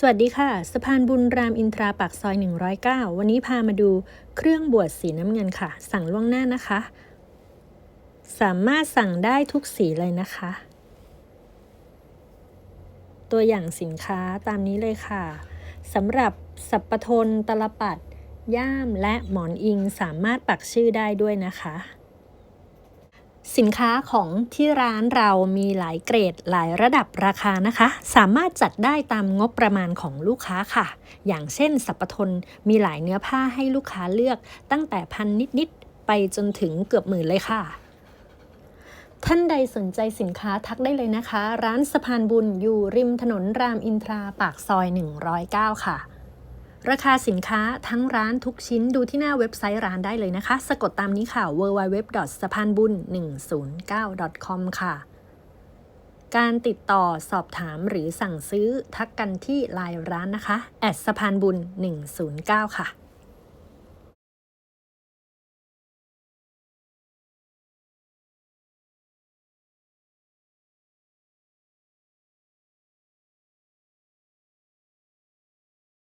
สวัสดีค่ะ สะพานบุญรามอินทราปากซอย 109 วันนี้พามาดูเครื่องบวชสีน้ำเงินค่ะ สั่งล่วงหน้านะคะ สามารถสั่งได้ทุกสีเลยนะคะ ตัวอย่างสินค้าตามนี้เลยค่ะสำหรับสัปปทนตลปัด ย่ามและหมอนอิงสามารถปักชื่อได้ด้วยนะคะ สินค้าของที่ร้านเรามีหลายเกรดหลายระดับราคานะคะ สามารถจัดได้ตามงบประมาณของลูกค้าค่ะ อย่างเช่นสัปปทนมีหลายเนื้อผ้าให้ลูกค้าเลือกตั้งแต่พันนิด ๆ ไปจนถึงเกือบหมื่นเลยค่ะ ท่านใดสนใจสินค้าทักได้เลยนะคะ ร้านสะพานบุญอยู่ริมถนนรามอินทราปากซอย 109 ค่ะ ราคาสินค้าทั้งร้านทุกชิ้นดูที่หน้าเว็บไซต์ร้านได้เลยนะคะ สะกดตามนี้ค่ะ www. สะพานบุญ109 com ค่ะ การติดต่อสอบถามหรือสั่งซื้อทักกันที่ไลน์ร้านนะคะแอดสะพานบุญ109 ค่ะ